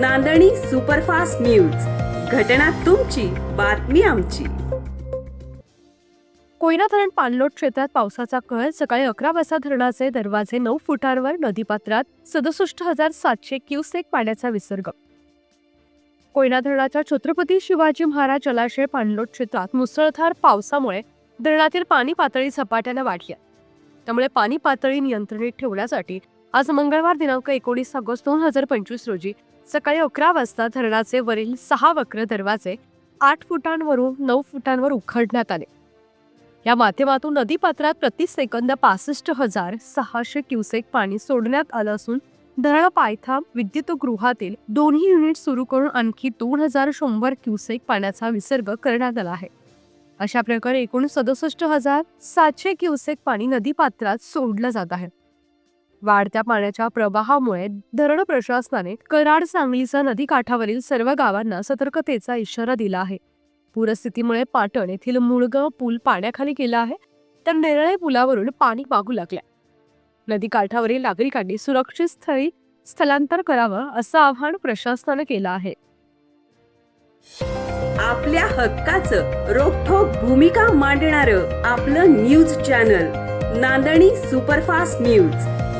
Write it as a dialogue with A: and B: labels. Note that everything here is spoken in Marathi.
A: नांदणी सुपरफास्ट न्यूज. घटना तुमची बातमी आमची.
B: कोयना धरण पाणलोट क्षेत्रात पावसाचा कहर सकाळी अकरा वाजता धरणाचे दरवाजे नऊ फुटांवर नदीपात्रात सदुसष्ट हजार सातशे क्युसेक पाण्याचा विसर्ग. कोयना धरणाच्या छत्रपती शिवाजी महाराज जलाशय पाणलोट क्षेत्रात मुसळधार पावसामुळे धरणातील पाणी पातळी झपाट्याने वाढली. त्यामुळे पाणी पातळी नियंत्रणीत ठेवण्यासाठी आज मंगळवार दिनांक एकोणीस ऑगस्ट दोन हजार पंचवीस रोजी सकाळी अकरा वाजता धरणाचे वरील सहा वक्र दरवाजे आठ फुटांवरून नऊ फुटांवर उखडण्यात आले. या माध्यमातून नदीपात्रात प्रति सेकंद पासष्ट हजार सहाशे क्युसेक पाणी सोडण्यात आलं असून धरण पायथा विद्युतगृहातील दोन्ही युनिट सुरू करून आणखी दोन हजार शंभर क्युसेक पाण्याचा विसर्ग करण्यात आला आहे. अशा प्रकारे एकूण सदुसष्ट हजार सातशे क्युसेक पाणी नदीपात्रात सोडलं जात आहे. वाढत्या पाण्याच्या प्रवाहामुळे धरण प्रशासनाने कराड सांगलीचा नदीकाठावरील सर्व गावांना सतर्कतेचा इशारा दिला आहे. पूरस्थितीमुळे पाटण येथील मुळगाव पूल पाण्याखाली गेला आहे तर नेरळे पुलावरून पाणी वाहू लागले. नदीकाठावरील नागरिकांनी सुरक्षित स्थळी स्थलांतर करावं असं आवाहन प्रशासनानं केलं आहे.
A: आपल्या हक्काचं रोखोक भूमिका मांडणार आपलं न्यूज चॅनल नांदणी सुपरफास्ट न्यूज.